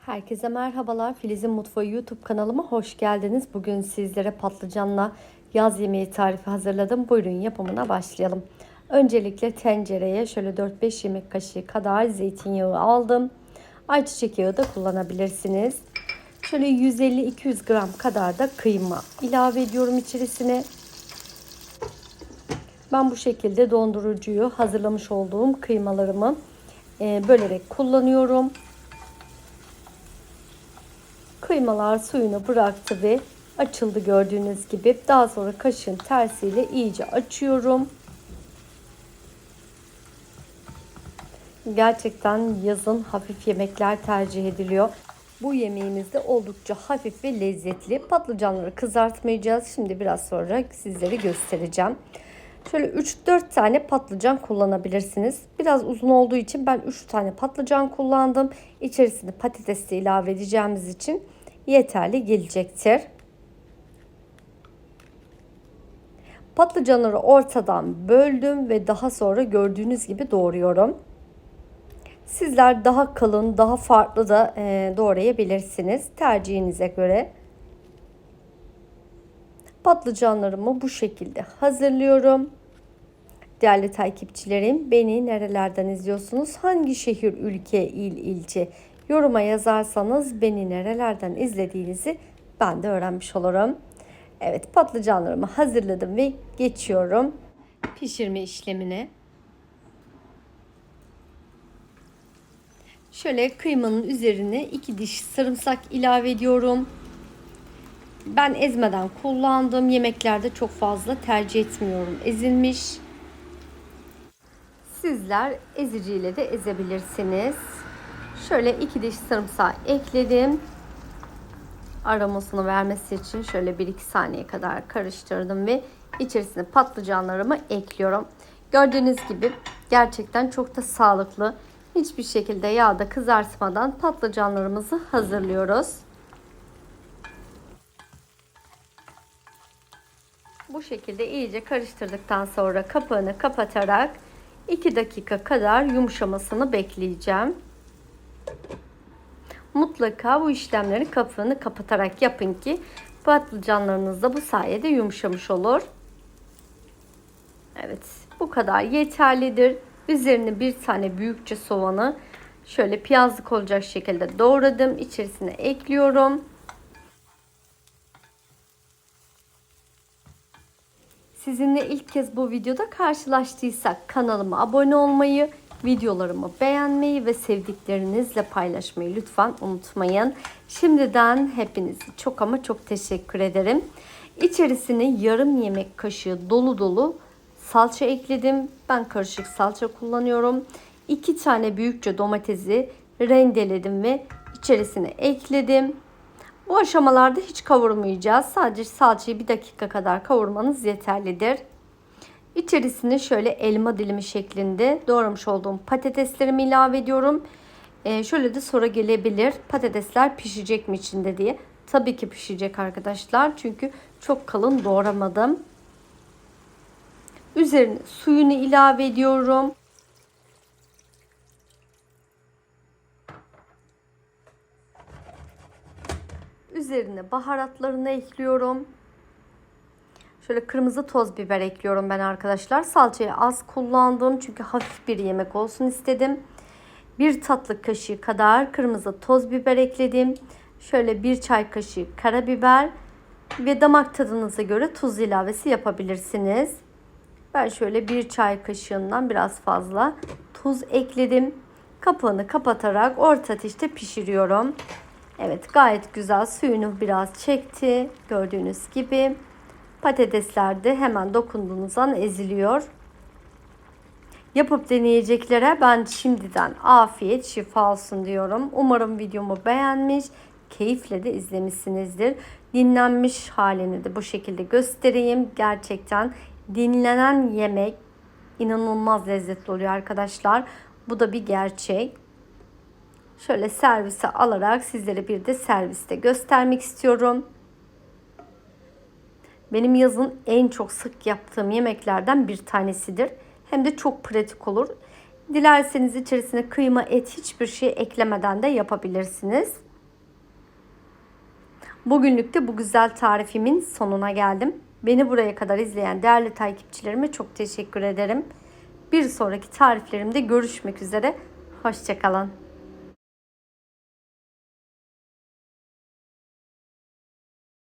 Herkese merhabalar. Filiz'in Mutfağı YouTube kanalıma hoş geldiniz. Bugün sizlere patlıcanla yaz yemeği tarifi hazırladım. Buyurun yapımına başlayalım. Öncelikle tencereye şöyle 4-5 yemek kaşığı kadar zeytinyağı aldım. Ayçiçek yağı da kullanabilirsiniz. Şöyle 150-200 gram kadar da kıyma ilave ediyorum içerisine. Ben bu şekilde dondurucuyu hazırlamış olduğum kıymalarımı e, bölerek kullanıyorum. Kıymalar suyunu bıraktı ve açıldı gördüğünüz gibi. Daha sonra kaşın tersiyle iyice açıyorum. Gerçekten yazın hafif yemekler tercih ediliyor. Bu yemeğimiz de oldukça hafif ve lezzetli. Patlıcanları kızartmayacağız. Şimdi biraz sonra sizlere göstereceğim. Şöyle 3-4 tane patlıcan kullanabilirsiniz. Biraz uzun olduğu için ben 3 tane patlıcan kullandım. İçerisine patates de ilave edeceğimiz için yeterli gelecektir. Patlıcanları ortadan böldüm ve daha sonra gördüğünüz gibi doğruyorum. Sizler daha kalın, daha farklı da e, doğrayabilirsiniz tercihinize göre. Patlıcanlarımı bu şekilde hazırlıyorum. Değerli takipçilerim, beni nerelerden izliyorsunuz? Hangi şehir, ülke, il, ilçe? Yoruma yazarsanız beni nerelerden izlediğinizi ben de öğrenmiş olurum. Evet, patlıcanlarımı hazırladım ve geçiyorum pişirme işlemine. Şöyle kıymanın üzerine iki diş sarımsak ilave ediyorum. Ben ezmeden kullandım. Yemeklerde çok fazla tercih etmiyorum ezilmiş. Sizler eziciyle de ezebilirsiniz. Şöyle iki diş sarımsağı ekledim. Aromasını vermesi için şöyle 1-2 saniye kadar karıştırdım ve içerisine patlıcanlarımı ekliyorum. Gördüğünüz gibi gerçekten çok da sağlıklı. Hiçbir şekilde yağda kızartmadan patlıcanlarımızı hazırlıyoruz. Bu şekilde iyice karıştırdıktan sonra kapağını kapatarak 2 dakika kadar yumuşamasını bekleyeceğim. Mutlaka bu işlemlerin kapağını kapatarak yapın ki patlıcanlarınız da bu sayede yumuşamış olur. Evet bu kadar yeterlidir. Üzerine bir tane büyükçe soğanı şöyle piyazlık olacak şekilde doğradım. İçerisine ekliyorum. Sizinle ilk kez bu videoda karşılaştıysak kanalıma abone olmayı, videolarımı beğenmeyi ve sevdiklerinizle paylaşmayı lütfen unutmayın. Şimdiden hepinizi çok ama çok teşekkür ederim. İçerisine yarım yemek kaşığı dolu dolu salça ekledim. Ben karışık salça kullanıyorum. 2 tane büyükçe domatesi rendeledim ve içerisine ekledim. Bu aşamalarda hiç kavurmayacağız. Sadece salçayı bir dakika kadar kavurmanız yeterlidir. İçerisine şöyle elma dilimi şeklinde doğramış olduğum patateslerimi ilave ediyorum. Ee, şöyle de soru gelebilir. Patatesler pişecek mi içinde diye. Tabii ki pişecek arkadaşlar. Çünkü çok kalın doğramadım. Üzerine suyunu ilave ediyorum. Üzerine baharatlarını ekliyorum. Şöyle kırmızı toz biber ekliyorum ben arkadaşlar. Salçayı az kullandım çünkü hafif bir yemek olsun istedim. Bir tatlı kaşığı kadar kırmızı toz biber ekledim. Şöyle bir çay kaşığı karabiber ve damak tadınıza göre tuz ilavesi yapabilirsiniz. Ben şöyle bir çay kaşığından biraz fazla tuz ekledim. Kapağını kapatarak orta ateşte pişiriyorum. Evet gayet güzel suyunu biraz çekti. Gördüğünüz gibi patatesler de hemen dokunduğunuzdan eziliyor. Yapıp deneyeceklere ben şimdiden afiyet şifa olsun diyorum. Umarım videomu beğenmiş, keyifle de izlemişsinizdir. Dinlenmiş halini de bu şekilde göstereyim. Gerçekten dinlenen yemek inanılmaz lezzetli oluyor arkadaşlar. Bu da bir gerçek. Şöyle servise alarak sizlere bir de serviste göstermek istiyorum. Benim yazın en çok sık yaptığım yemeklerden bir tanesidir. Hem de çok pratik olur. Dilerseniz içerisine kıyma, et hiçbir şey eklemeden de yapabilirsiniz. Bugünlük de bu güzel tarifimin sonuna geldim. Beni buraya kadar izleyen değerli takipçilerime çok teşekkür ederim. Bir sonraki tariflerimde görüşmek üzere. Hoşçakalın.